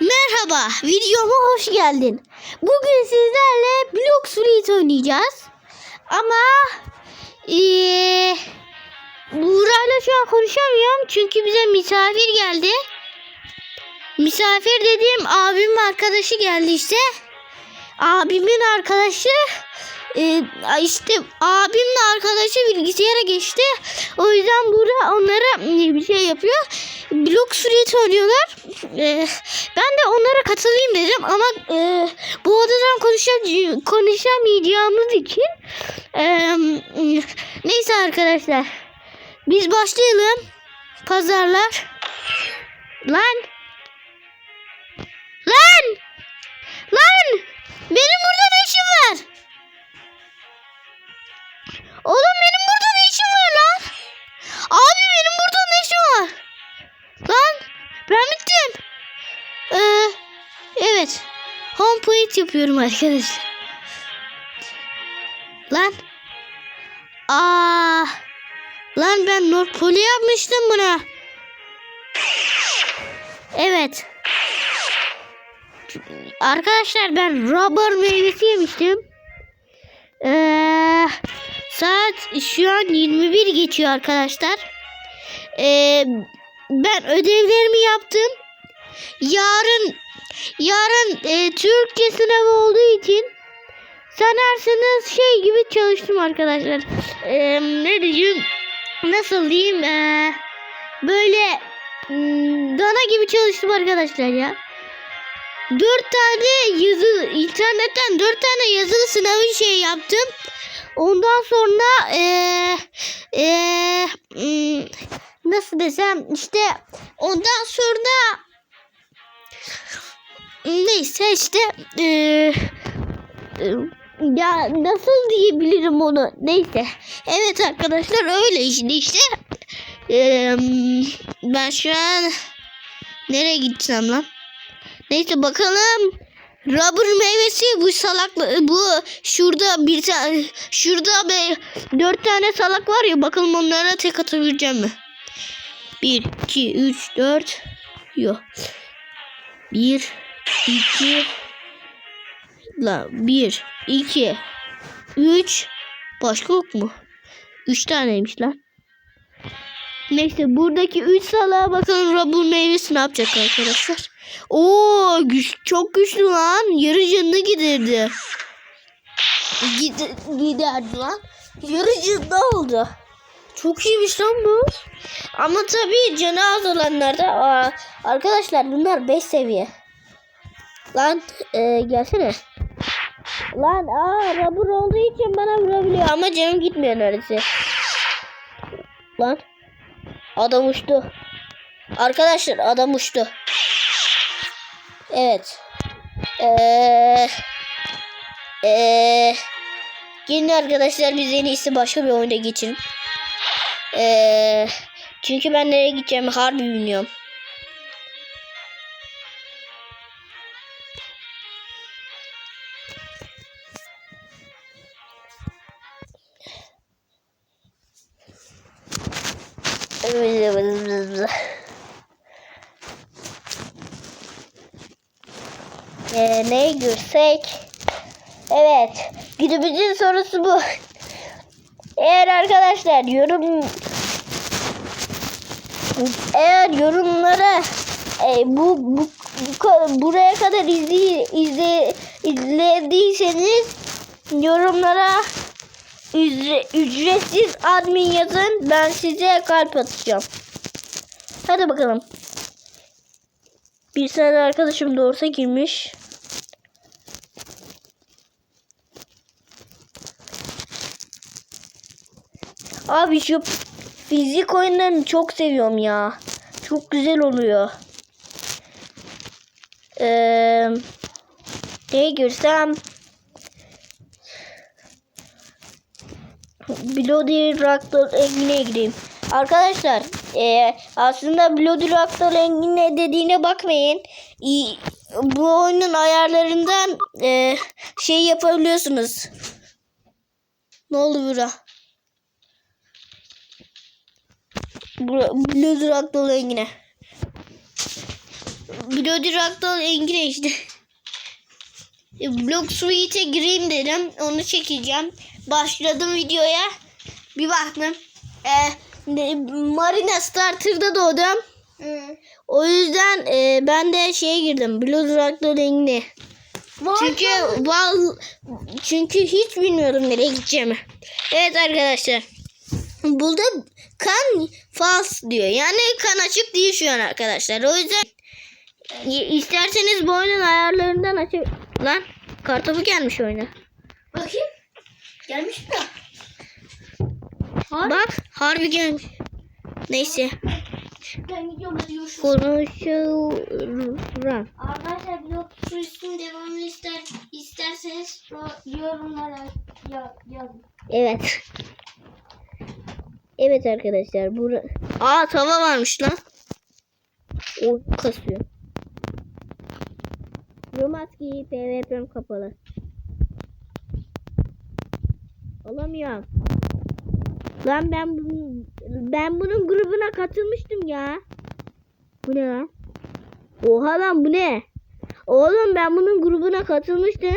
Merhaba, videoma hoş geldin. Bugün sizlerle Blox Fruit oynayacağız. Ama eee Buğra'yla şu an konuşamıyorum çünkü bize misafir geldi. Misafir dediğim abimin arkadaşı geldi işte. Abimin arkadaşı e, işte abimle arkadaşı bilgisayara geçti. O yüzden Buğra onlara bir şey yapıyor. Blox Fruit oynuyorlar. E, ben de onlara katılayım dedim ama e, bu odadan konuşam konuşamayacağımız için e, neyse arkadaşlar biz başlayalım. Pazarlar. Lan. Lan. Lan. Point yapıyorum arkadaşlar. Lan. Aa. Lan ben North Pole yapmıştım buna. Evet. Arkadaşlar ben rubber meyvesi yemiştim. Ee, saat şu an 21 geçiyor arkadaşlar. Ee, ben ödevlerimi yaptım. Yarın yarın e, Türkçe sınavı olduğu için sanarsınız şey gibi çalıştım arkadaşlar. Ee, ne diyeyim? Nasıl diyeyim? Ee, böyle hmm, dana gibi çalıştım arkadaşlar ya. Dört tane yazı internetten dört tane yazılı sınavı şey yaptım. Ondan sonra eee hmm, nasıl desem işte ondan sonra neyse işte eee ya nasıl diyebilirim onu neyse evet arkadaşlar öyle işte işte ben şu an nereye gideceğim lan Neyse bakalım. Rubber meyvesi bu salak bu şurada bir tane şurada be dört tane salak var ya bakalım onlara tek atabileceğim mi? Bir, iki, üç, dört. Yok. Bir, iki. La bir, iki, üç. Başka yok mu? Üç taneymiş lan. Neyse buradaki üç salağa bakalım Rubber meyvesi ne yapacak arkadaşlar. Oo güç, çok güçlü lan. Yarı canını giderdi. Gider, giderdi lan. Yarı canlı oldu. Çok iyiymiş lan bu. Ama tabii canı az olanlarda aa, arkadaşlar bunlar 5 seviye. Lan e, gelsene. Lan aa rubber olduğu için bana vurabiliyor ama canım gitmiyor neredeyse. Lan adam uçtu. Arkadaşlar adam uçtu. Evet. Eee eee gelin arkadaşlar biz en iyisi başka bir oyuna geçelim. Eee çünkü ben nereye gideceğimi harbi bilmiyorum. Ee, neye girsek? Evet. Günümüzün sorusu bu. Eğer arkadaşlar yorum eğer yorumlara e, bu, bu, bu buraya kadar izley, izle, izlediyseniz yorumlara ücre, ücretsiz admin yazın. Ben size kalp atacağım. Hadi bakalım. Bir tane arkadaşım doğrusa girmiş. Abi şu fizik oyunlarını çok seviyorum ya. Çok güzel oluyor. Ee, neye girsem Bloody Raptor Engin'e gireyim. Arkadaşlar e, aslında Bloody Raptor Engin ne dediğine bakmayın. İ, bu oyunun ayarlarından e, şey yapabiliyorsunuz. Ne oldu bura? Bloody Raptor Engin'e. Bloody Ragdoll Engine işte. Block Suite'e gireyim dedim. Onu çekeceğim. Başladım videoya. Bir baktım. Ee, ne- Marina Starter'da doğdum. O yüzden e, ben de şeye girdim. Bloody Ragdoll Engine. Çünkü val çünkü hiç bilmiyorum nereye gideceğimi. Evet arkadaşlar. Burada kan fals diyor. Yani kan açık değil şu an arkadaşlar. O yüzden y- isterseniz bu oyunun ayarlarından açıp lan kartopu gelmiş oyuna. Bakayım. Gelmiş mi? Bak harbi gelmiş. Neyse. Ben gidiyorum hadi görüşürüz. Konuşurum. Arkadaşlar blog turistin devamını ister, isterseniz yorumlara ya, yazın. Evet. Evet arkadaşlar. Bura... Aa tava varmış lan. O kasıyor. Romatki PvP'm kapalı. Alamıyorum. Lan ben ben bunun grubuna katılmıştım ya. Bu ne lan? Oha lan bu ne? Oğlum ben bunun grubuna katılmıştım.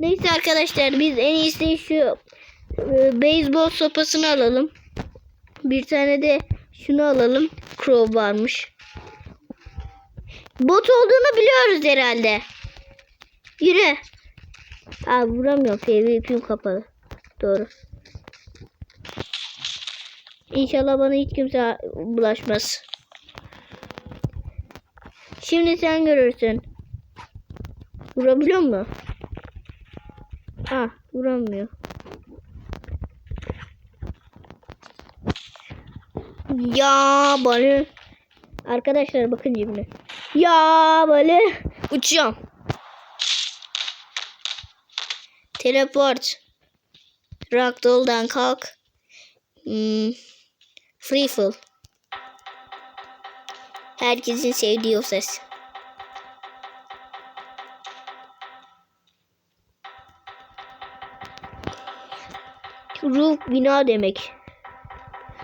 Neyse arkadaşlar biz en iyisi şu e, beyzbol sopasını alalım. Bir tane de şunu alalım. Crow varmış. Bot olduğunu biliyoruz herhalde. Yürü. Aa vuramıyorum. PvP'm kapalı. Doğru. İnşallah bana hiç kimse bulaşmaz. Şimdi sen görürsün. Vurabiliyor mu? Ah vuramıyor. Ya balı. Arkadaşlar bakın şimdi. Ya balı. Uçuyorum. Teleport. Ragdoll'dan kalk. Hmm. Free fall. Herkesin sevdiği o ses. Roof bina demek.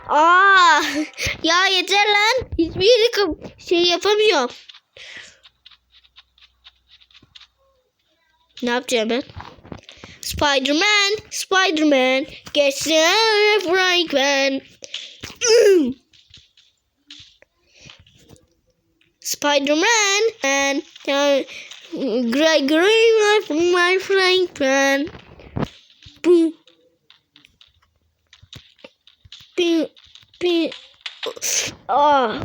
Aa, ya yeter lan. Hiçbir şey yapamıyorum. Ne yapacağım ben? Spider-Man, Spider-Man, the frying pan. Spider-Man and uh, Gregory my, frying pan. Boom. Pi, pi. Ah.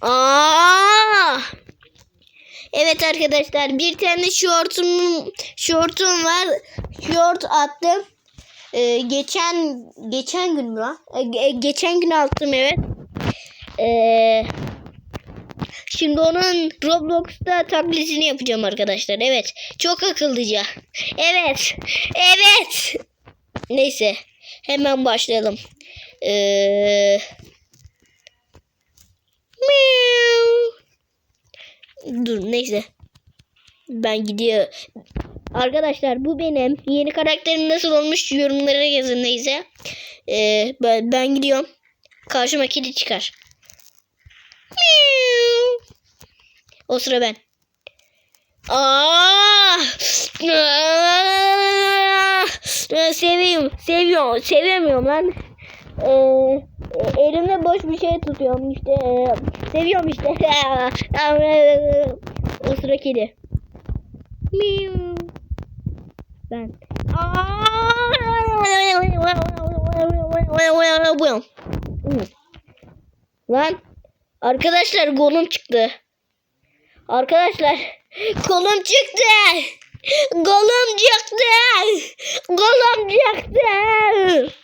Aa! Evet arkadaşlar bir tane şortum şortum var. Şort attım. Ee, geçen geçen gün mü? Ee, ge- geçen gün attım evet. Ee, şimdi onun Roblox'ta taklitini yapacağım arkadaşlar. Evet. Çok akıllıca. Evet. Evet. Neyse. Hemen başlayalım. Ee. Dur neyse. Ben gidiyor. Arkadaşlar bu benim. Yeni karakterim nasıl olmuş yorumlara yazın neyse. Ee, ben, gidiyorum. Karşıma kedi çıkar. O sıra ben. Aa! Aa! Seviyorum, seviyorum, sevemiyorum lan. Ee, elimde boş bir şey tutuyorum işte. Seviyorum işte. o sıra kedi. Miau. Ben. Lan arkadaşlar golüm çıktı. Arkadaşlar kolum çıktı. Golüm çıktı. Golüm çıktı.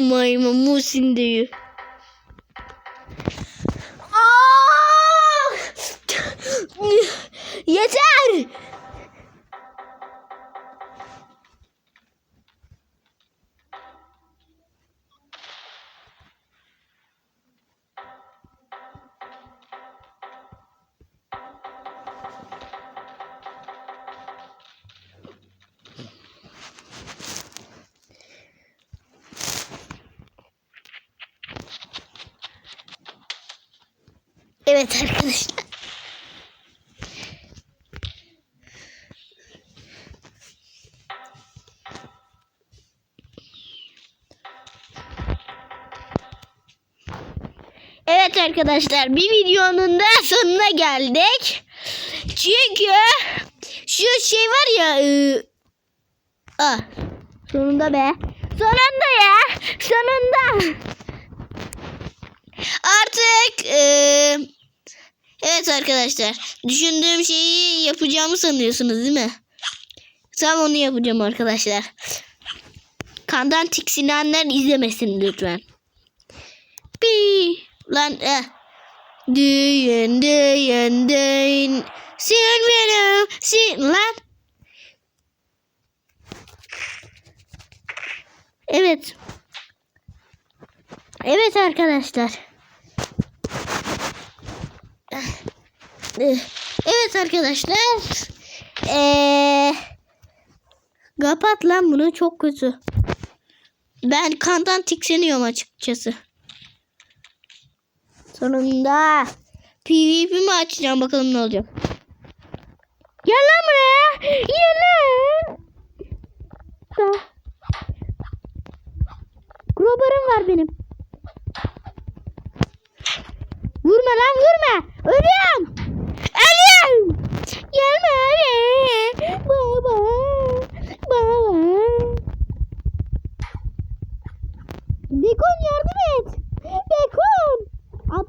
Maymun Musin diyor. Evet arkadaşlar. Evet arkadaşlar bir videonun da sonuna geldik. Çünkü şu şey var ya e, sonunda be. Sonunda ya. Sonunda. Artık e, evet arkadaşlar düşündüğüm şeyi yapacağımı sanıyorsunuz değil mi? Tam onu yapacağım arkadaşlar. Kandan tiksinenler izlemesin lütfen. Pi lan eh. Düğün düğün düğün Sin benim sin lan Evet Evet arkadaşlar Evet arkadaşlar Eee Kapat lan bunu çok kötü Ben kandan tikseniyorum açıkçası Sonunda PvP mi açacağım bakalım ne olacak. Gel lan buraya. Gel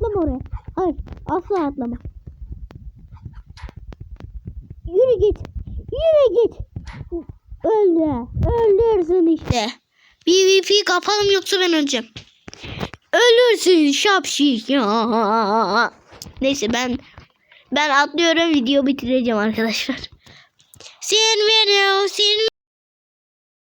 Atlama oraya. Hayır. Asla atlama. Yürü git. Yürü git. Öldü. Öldürsün işte. PvP kapalım yoksa ben öleceğim. Ölürsün şapşik. Ya. Neyse ben ben atlıyorum video bitireceğim arkadaşlar. Sin video, sin